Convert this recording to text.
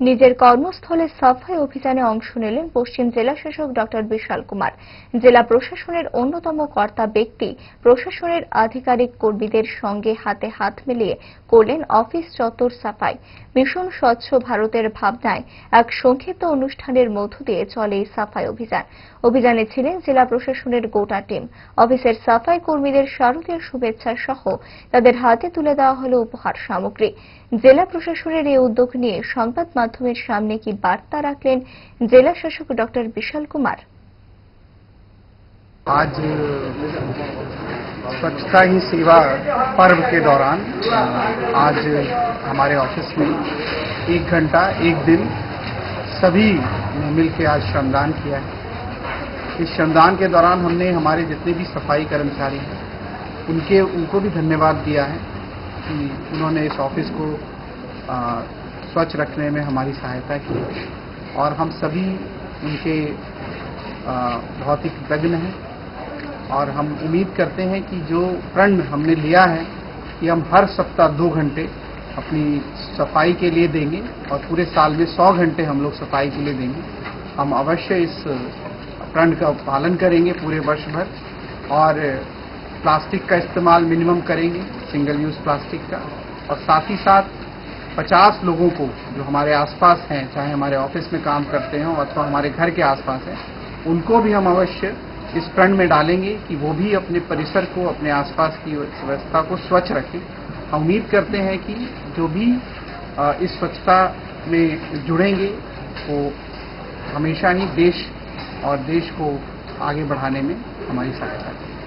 নিজের কর্মস্থলে সাফাই অভিযানে অংশ নিলেন পশ্চিম জেলা শাসক ডক্টর বিশাল কুমার। জেলা প্রশাসনের অন্যতম কর্তা ব্যক্তি প্রশাসনের আধিকারিক কর্মীদের সঙ্গে হাতে হাত মিলিয়ে করলেন অফিস চত্বর সাফাই। মিশন স্বচ্ছ ভারতের ভাবনায় এক সংক্ষিপ্ত অনুষ্ঠানের মধ্য দিয়ে চলে এই সাফাই অভিযান। অভিযানে ছিলেন জেলা প্রশাসনের গোটা টিম। অফিসের সাফাই কর্মীদের শারদীয় শুভেচ্ছা সহ তাদের হাতে তুলে দেওয়া হল উপহার সামগ্রী। জেলা প্রশাসনের এই উদ্যোগ নিয়ে সংবাদ মাধ্যমের সামনে কি বার্তা রাখলেন জেলা শাসক ডক্টর বিশাল কুমার आज स्वच्छता ही सेवा पर्व के दौरान आज हमारे ऑफिस में एक घंटा एक दिन सभी ने मिल के आज श्रमदान किया है इस श्रमदान के दौरान हमने हमारे जितने भी सफाई कर्मचारी हैं उनके उनको भी धन्यवाद दिया है कि उन्होंने इस ऑफिस को आ, स्वच्छ रखने में हमारी सहायता की और हम सभी उनके ही कृतज्ञ हैं। और हम उम्मीद करते हैं कि जो प्रण हमने लिया है, कि हम हर सप्ताह दो घंटे अपनी सफ़ाई के लिए देंगे और पूरे साल में सौ घंटे हम लोग सफ़ाई के लिए देंगे। हम अवश्य इस प्रण का पालन करेंगे पूरे वर्ष भर और प्लास्टिक का इस्तेमाल मिनिमम करेंगे, सिंगल यूज़ प्लास्टिक का। और साथ ही साथ 50 लोगों को जो हमारे आसपास हैं, चाहे हमारे ऑफ़िस में काम करते हों अथवा हमारे घर के आसपास हैं, उनको भी हम अवश्य इस प्रण में डालेंगे कि वो भी अपने परिसर को, अपने आसपास की व्यवस्था को स्वच्छ रखें। हम उम्मीद करते हैं कि जो भी इस स्वच्छता में जुड़ेंगे, वो हमेशा ही देश और देश को आगे बढ़ाने में हमारी सहायता करें